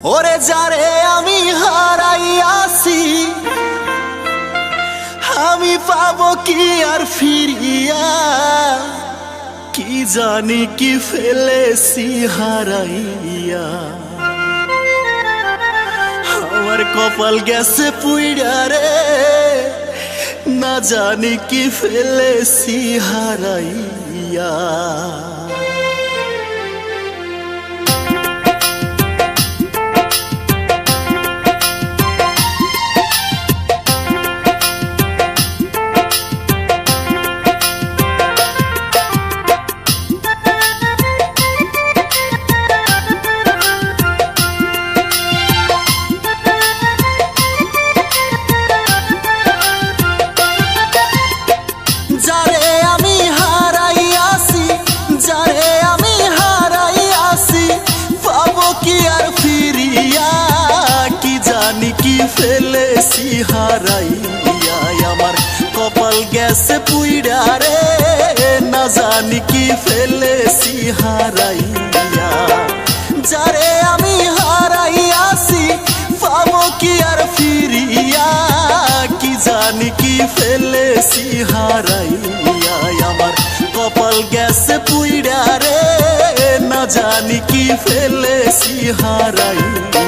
ওরে যারে আমি হারাইয়াছি, আমি পাব কি আর ফিরিয়া? কি জানি কি ফেলেছি হারাইয়া? আমার কপাল গেছে পুইড়া রে, না জানি কি ফেলেছি হারাইয়া। কি ফেলেছি আমার কপাল গেছে পুইড়া রে। না জানি কি ফেলেছি হারাইয়া যারে আমি হারাইয়াছি পাবো কি আর ফিরিয়া? কি জানি কি ফেলেছি হারাইয়া আমার কপাল গেছে পুইড়া রে। না জানি কি ফেলেছি হারাইয়া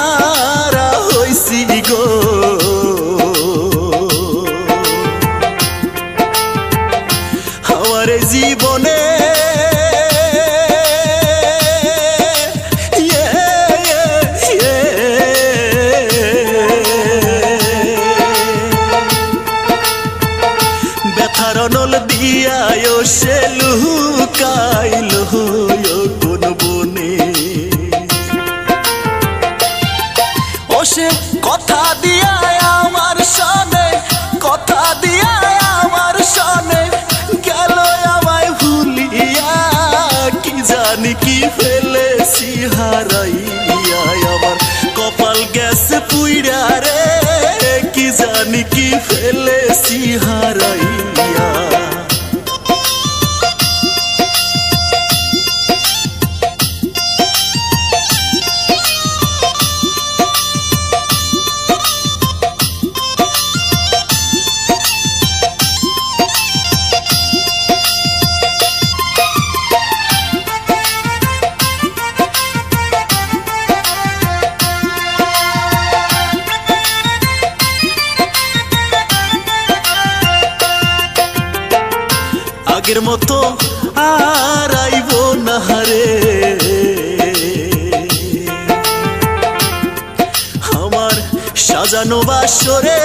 আমার জীবনে। ব্যথার দিয়ায় সে লুকাইল কোন বনে ও সে কথা দিয়া জানি কি ফেলেছি হারাইয়া আমার কপাল গেছে পুইড়া রে কি জানি কি ফেলেছি হারাইয়া আগের মতো আর আইব না হারে। আমার সাজানো বাসরে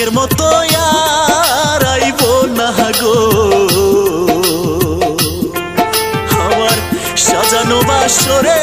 আগের মতো আর আইব না গো। আমার সাজানো বাসরে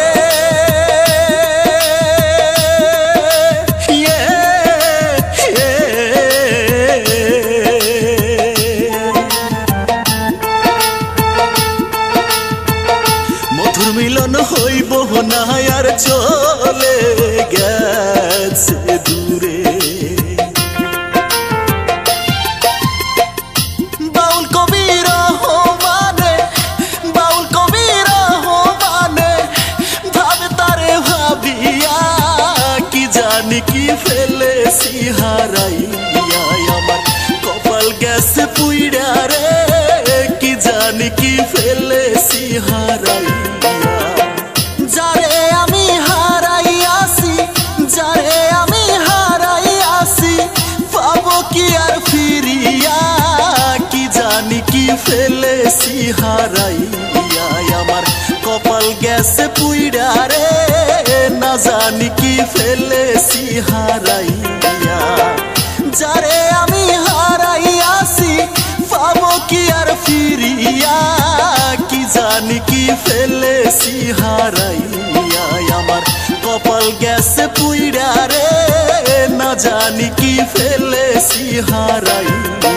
দিয়া, কি জানি কি ফেলে হারাইয়া আমার কপাল গেছে পুইড়া রে। কি জানি কি ফেলেছি, হারাইয়া। যারে আমি হারাইয়াছি, যারে আমি হারাইয়াছি, পাবো কি আর ফিরিয়া? কি জানি কি ফেলেছি, হারাইয়া। কপাল গেছে পুইড়া রে, না জানি কি ফেলেছি হারাইয়া। যারে আমি হারাইয়াছি, পাবো কি আর ফিরিয়া? কি জানি কি ফেলেছি হারাইয়া। আমার কপাল গেছে পুইড়া রে, না জানি কি ফেলেছি হারাইয়া।